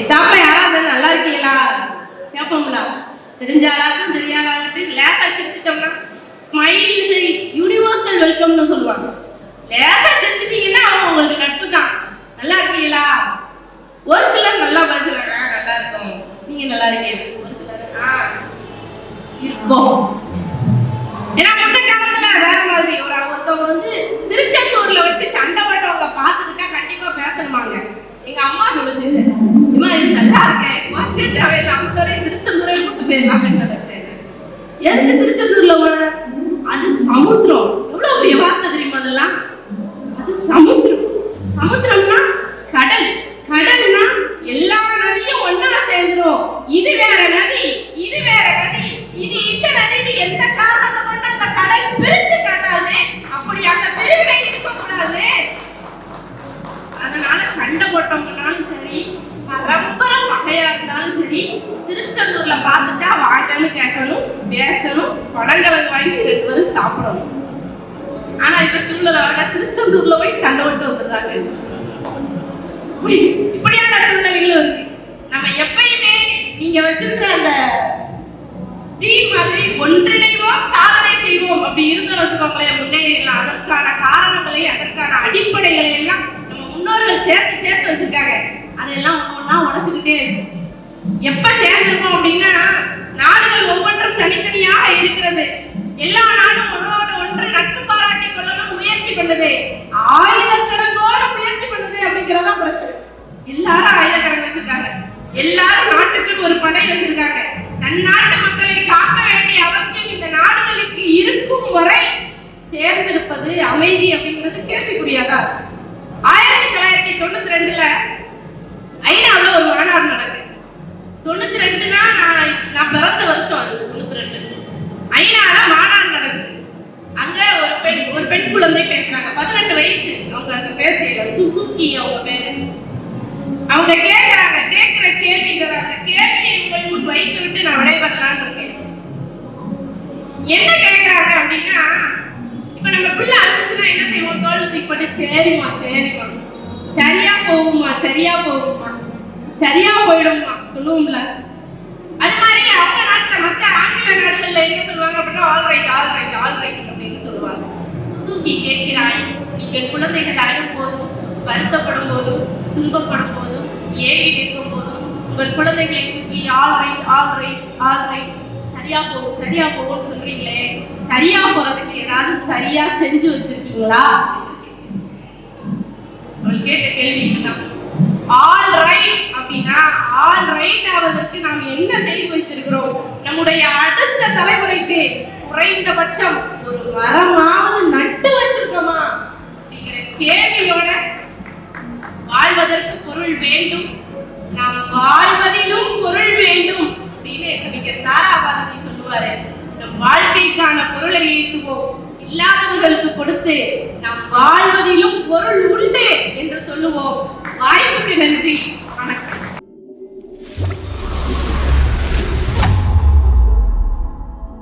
எத்தாப்புல யாராவது நல்லா இருக்கீங்களா? கேட்போம்ல தெரிஞ்ச ஆளாகட்டும் தெரியாத ஆளாகட்டும் லேசா சிரிச்சிட்டோம்னா ஸ்மைல் யூனிவர்சல் வெல்கம்னு சொல்லுவாங்க. லேசா சிரிச்சிட்டீங்கன்னா அவங்க உங்களுக்கு நட்பு தான் நல்லா இருக்கீங்களா? ஒரு சிலர் நல்லா பேசுறாங்க நல்லா இருக்கும். நீங்க நல்லா இருக்கீங்க. ஒரு சிலர் ஆ இருக்கும். ஏன்னா முன்ன காலத்துல வேற மாதிரி ஒரு ஒருத்தவங்க வந்து திருச்செந்தூர்ல வச்சு சண்டை பட்டவங்க பார்த்துக்கிட்டா கண்டிப்பா பேசணுமாங்க. எங்க அம்மா சொல்லுச்சு. இது நல்லா இருக்கேன் வாழ்க்கை தேவையில்லாம துறை திருச்செந்தூரை கூட்டு போயிடலாம் எதுக்கு திருச்செந்தூர்ல போன? அது சமுத்திரம். எவ்வளவு பெரிய வார்த்தை தெரியுமா அதெல்லாம்? அது சமுத்திரம். சமுத்திரம்னா கடல். கடல்னா எல்லா நதியும் ஒன்னா சேர்ந்துரும். இது வேற நதி இது வேற நதி இது இந்த நதி எந்த காரணத்தை கொண்டு அந்த கடல் பிரிச்சு காட்டாது. அப்படி பரம்பரை இருந்தாலும் சரி திருச்செந்தூர்ல பார்த்துட்டா வாங்கன்னு கேட்கணும் பேசணும் பழங்களுக்கு வாங்கி ரெண்டு பேரும் சாப்பிடணும். ஆனா இப்ப சூழ்நிலை வர திருச்செந்தூர்ல போய் சண்டை விட்டு வந்துடுறாங்க. இப்படி இப்படியான சூழ்நிலைகளும் இருக்கு. நம்ம எப்பயுமே நீங்க வச்சிருக்கிற அந்த டீம் மாதிரி ஒன்றிணைவோம் சாதனை செய்வோம் அப்படி இருந்தோம்னு வச்சுக்கோங்களேன் முன்னேறிடலாம். அதற்கான காரணங்களை அதற்கான அடிப்படைகளை எல்லாம் நம்ம முன்னோர்கள் சேர்த்து சேர்த்து வச்சிருக்காங்க. அதெல்லாம் ஒன்றா உடைச்சுக்கிட்டே இருக்கும் எப்ப சேர்ந்திருக்கோம் அப்படின்னா நாடுகள் ஒவ்வொன்றும் தனித்தனியாக இருக்கிறது. எல்லா நாடும் ஒன்றோடு ஒன்று நட்பு பாராட்டி கொள்ளணும் முயற்சி பண்ணுது. ஆயிரக்கணக்கோட முயற்சி பண்ணுது அப்படிங்கிறதா பிரச்சனை எல்லாரும் ஆயிரக்கணக்கு வச்சிருக்காங்க. எல்லாரும் நாட்டுக்குன்னு ஒரு படை வச்சிருக்காங்க. தன் நாட்டு மக்களை காக்க வேண்டிய அவசியம் இந்த நாடுகளுக்கு இருக்கும் வரை சேர்ந்திருப்பது அமைதி அப்படிங்கிறது கேள்விக்குரியதா ஆயிரத்தி தொள்ளாயிரத்தி தொண்ணூத்தி ரெண்டுல ஐநாவில் ஒரு மாநாடு நடக்குது. தொண்ணூத்தி ரெண்டுனா நான் நான் பிறந்த வருஷம் அது தொண்ணூத்தி ரெண்டு ஐநால மாநாடு நடக்குது. அங்க ஒரு பெண் ஒரு பெண் குழந்தை பேசுறாங்க. பதினெட்டு வயசு. அவங்க அங்க பேசல சுசுக்கி அவங்க பேரு. அவங்க கேக்குறாங்க. கேக்குற கேள்விங்கிற அந்த கேள்வியை உங்கள் முன் வைத்து விட்டு நான் விடைபெறலான் இருக்கேன். என்ன கேக்குறாங்க அப்படின்னா இப்ப நம்ம பிள்ளை அழுதுச்சுன்னா என்ன செய்வோம்? தோல் தூக்கி போட்டு சரிம்மா சரிம்மா. சரியா போகுமா? சரியா போகுமா? சரியா போயிடும்மா. சொல்லுவோம்ல. அது மாதிரி அவங்க நாட்டுல மத்த ஆங்கில நாடுகள்ல என்ன சொல்லுவாங்க அப்படின்னா all right all right all right அப்படின்னு சொல்லுவாங்க. சுசுகி கேட்கிறாள். நீங்கள் குழந்தைகள் அழும் போதும் வருத்தப்படும் போதும் துன்பப்படும் போதும் ஏங்கி நிற்கும் போதும் உங்கள் குழந்தைகளை தூக்கி all right all right all right சரியா போகும் சரியா போகும்னு சொல்றீங்களே. சரியா போறதுக்கு ஏதாவது சரியா செஞ்சு வச்சிருக்கீங்களா? அவள் கேட்ட கேள்வி இதுதான். ஆல் ரைட் அப்படின்னா ஆல் ரைட் ஆவதற்கு நாம் என்ன செய்து வைத்திருக்கிறோம்? நம்முடைய அடுத்த தலைமுறைக்கு குறைந்தபட்சம் ஒரு மரமாவது நட்டு வச்சிருக்கோமா? அப்படிங்கிற கேள்வியோட வாழ்வதற்கு பொருள் வேண்டும். நாம் வாழ்வதிலும் பொருள் வேண்டும். அப்படின்னு கவிஞர் தாரா பாரதி சொல்லுவாரு. நம் வாழ்க்கைக்கான பொருளை ஈட்டுவோம். இல்லாதவர்களுக்கு கொடுத்து நாம் வாழ்வதிலும் பொருள் உண்டு என்று சொல்லுவோம். வாய்ப்புக்கு நன்றி.